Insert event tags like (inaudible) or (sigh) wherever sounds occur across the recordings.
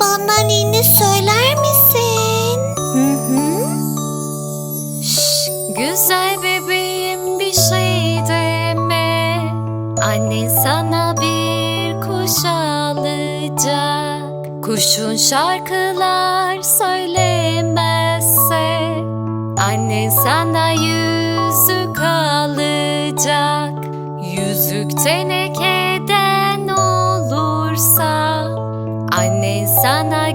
Bana ninni söyler misin? Hı hı. Şş, güzel bebeğim bir şey deme. Annen sana bir kuş alacak. Kuşun şarkılar söylemezse Annen sana yüzük alacak. Yüzük tenekeden Annen sana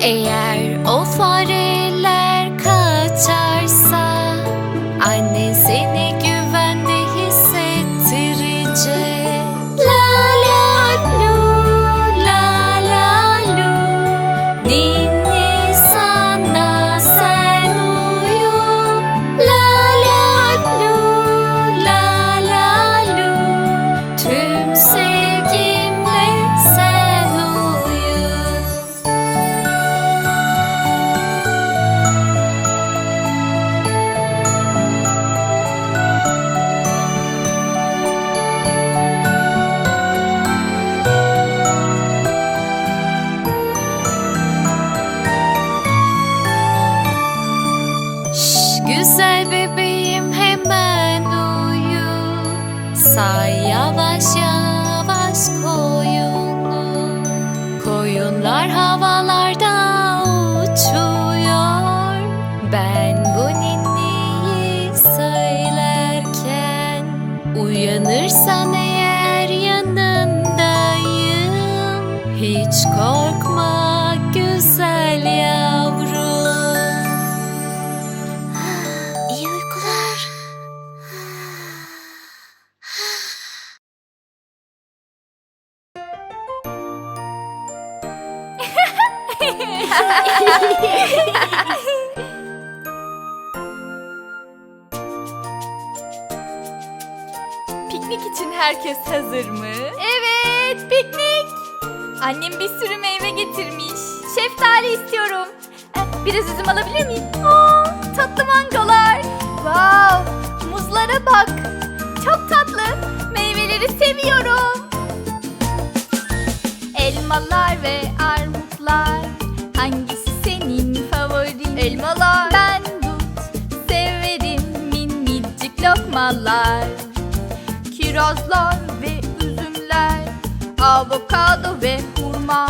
Eğer o fareler Саявася. Piknik için herkes hazır mı? Evet, piknik. Annem bir sürü meyve getirmiş. Şeftali istiyorum. Eh, Biraz üzüm alabilir miyim? Aa, tatlı mangolar. Wow, muzlara bak. Çok tatlı. Meyveleri seviyorum. Elmalar ve armutlar. Hangisi senin favorin? Elmalar. Kirazlar ve üzümler, avokado ve hurma,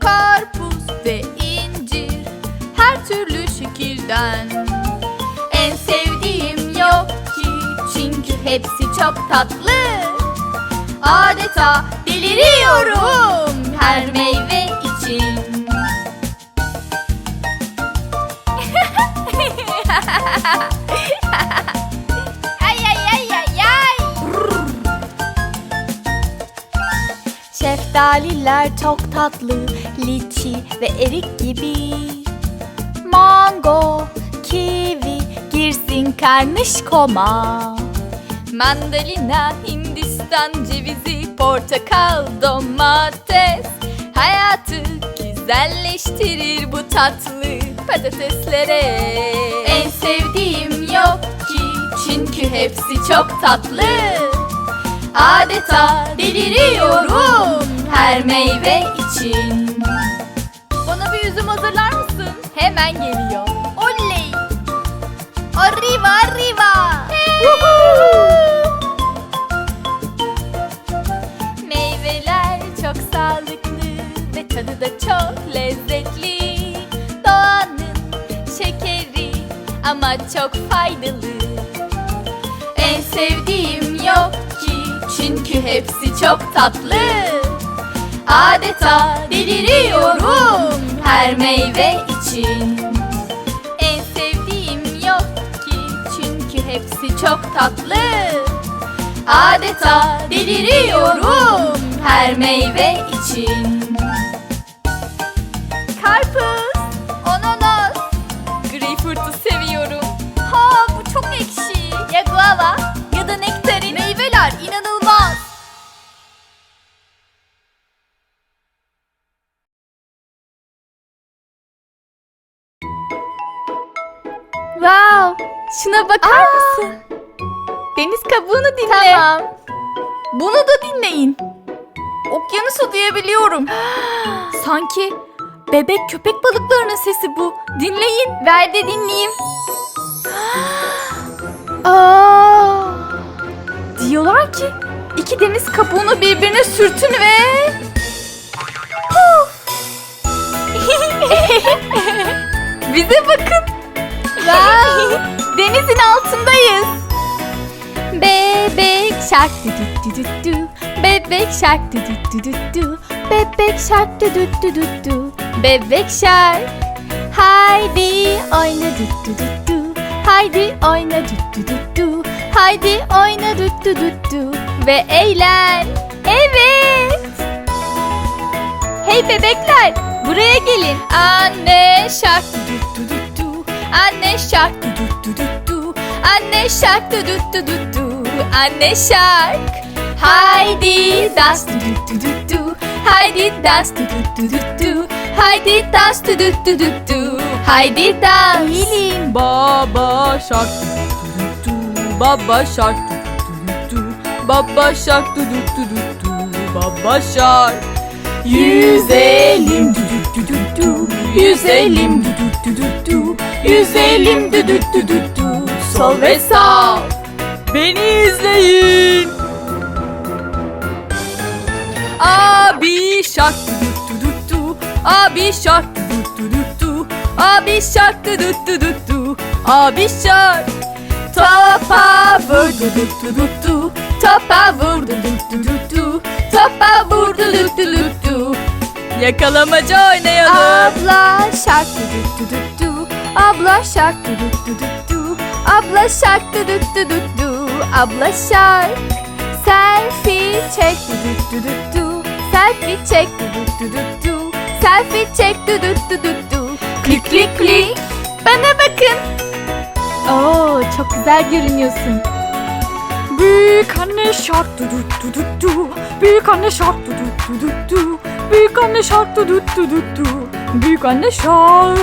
karpuz ve incir, her türlü şekilden. En sevdiğim yok ki çünkü hepsi çok tatlı. Adeta deliriyorum her meyve için. (laughs) Şeftaliler çok tatlı, liçi ve erik gibi. Mango, kivi girsin karnışkoma. Mandalina, Hindistan cevizi, portakal, domates. Hayatı güzelleştirir bu tatlı patateslere. En sevdiğim yok ki çünkü hepsi çok tatlı. Adeta deliriyorum her meyve için. Bana bir üzüm hazırlar mısın? Hemen geliyor. Oley! Arriva arriva! Meyveler çok sağlıklı ve tadı da çok lezzetli. Doğanın şekeri ama çok faydalı. En sevdiğim yok ki çünkü hepsi çok tatlı. Adeta deliriyorum her meyve için. En sevdiğim yok ki çünkü hepsi çok tatlı. Adeta deliriyorum her meyve için. Wow, şuna bakar mısın? Deniz kabuğunu dinle. Tamam. Bunu da dinleyin. Okyanusu duyabiliyorum. (gasps) Sanki bebek köpek balıklarının sesi bu. Dinleyin. Ver de dinleyeyim. (gasps) Aa, diyorlar ki iki deniz kabuğunu birbirine sürtün ve... (laughs) (laughs) Bize bakın. Wow, denizin altındayız. Bebek şark dü dü dü dü dü. Bebek şark dü dü dü dü dü. Bebek şark dü dü dü dü dü. Bebek şark. Haydi oyna dü dü dü dü. Haydi oyna dü dü dü dü. Haydi oyna dü dü dü dü. Ve eğlen. Evet. Hey bebekler buraya gelin. Anne şark dü dü dü dü. Anne şark dü dü dü dü. Anne şark dü dü dü dü dü. Anne şark. Haydi dans dü dü dü dü dü. Haydi dans dü dü dü dü dü. Haydi dans dü dü dü dü dü. Haydi dans. Eğilin. Baba şark du du du du. Baba şark du du du du. Baba şark du du du du du. Baba şark Yüzelim du du du du du. Yüzelim du du du du du. Yüz elim düdüt dü, sol ve sağ. Beni izleyin. Abi şark düdüt düdüt dü, abi şark düdüt düdüt dü, abi şark düdüt düdüt dü, abi şark. Topa vurdu düdüt düdüt dü, topa vurdu düdüt düdüt dü, topa vurdu düdüt düdüt dü. Yakalamaca oynayalım. Abla şark düdüt düdüt Abla şark du du du du du Abla şark du du du du du Abla şark Selfie çek du du du du du Selfie çek du du du du du Selfie çek du du du du du Klik klik klik Bana bakın Oo çok güzel görünüyorsun Büyük anne şark du du du du du. Büyük anne şark du du du du du. Büyük anne şark du du du du du. Büyük anne şark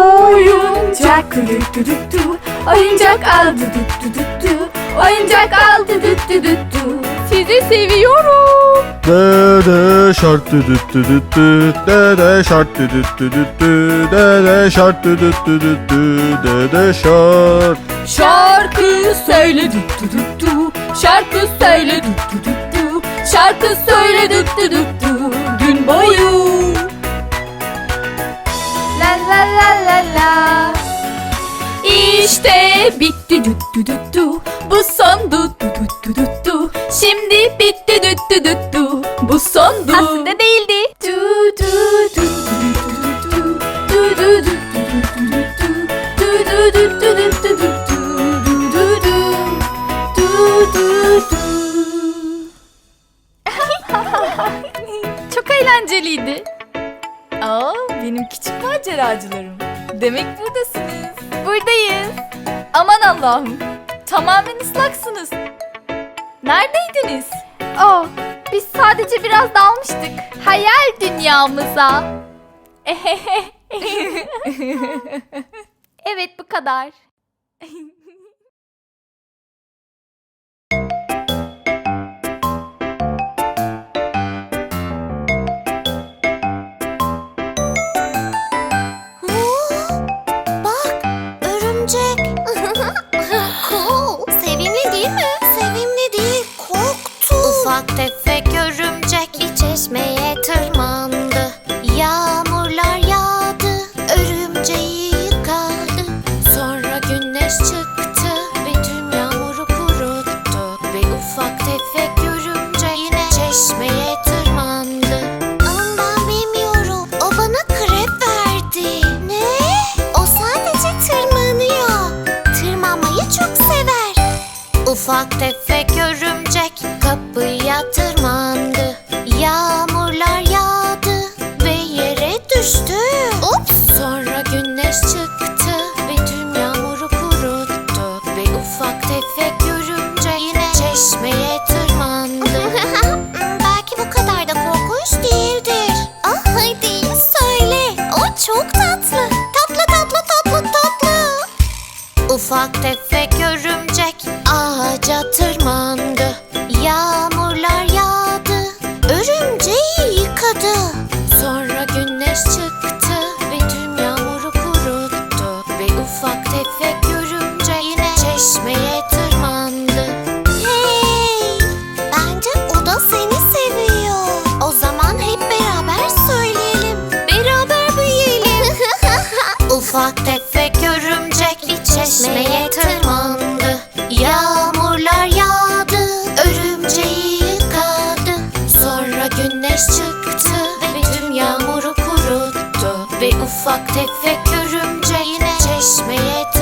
Oyuncak dü dü dü dü. Oyuncak al dü dü dü dü dü. Oyuncak al dü dü dü dü dü. Sizi seviyorum. Dede şart düdüt düdüt düt Dede şart düdüt düdüt düt Dede şart düdüt düdüt düt Dede şart Şarkı söyle düt düt düt Şarkı söyle düt düt düt Şarkı söyle düt düt düt Gün boyu La la la la la İşte bitti düt düt düt Bu son düt düt düt düt Şimdi bitti düt düt düt bu sondu. Aslında değildi. Du, du, du. Çok eğlenceliydi. Aa, benim küçük maceracılarım. Demek buradasınız. Buradayız. Aman Allah'ım. Tamamen ıslaksınız. Neredeydiniz? Aa, biz sadece biraz dalmıştık. Hayal dünyamıza. (laughs) evet bu kadar. (gasps) Bak örümcek. cool. (laughs) Sevimli değil mi? Sevimli değil korktu. Ufak tefek ufak tefek örümcek yine çeşmeye tırmandı. Hey, bence o da seni seviyor. O zaman hep beraber söyleyelim. Beraber büyüyelim. (laughs) Ufak tefek örümcek bir çeşmeye tırmandı. Yağmurlar yağdı, örümceği yıkadı. Sonra güneş çıktı ve tüm yağmuru kuruttu. Ve ufak tefek örümcek yine çeşmeye tırmandı.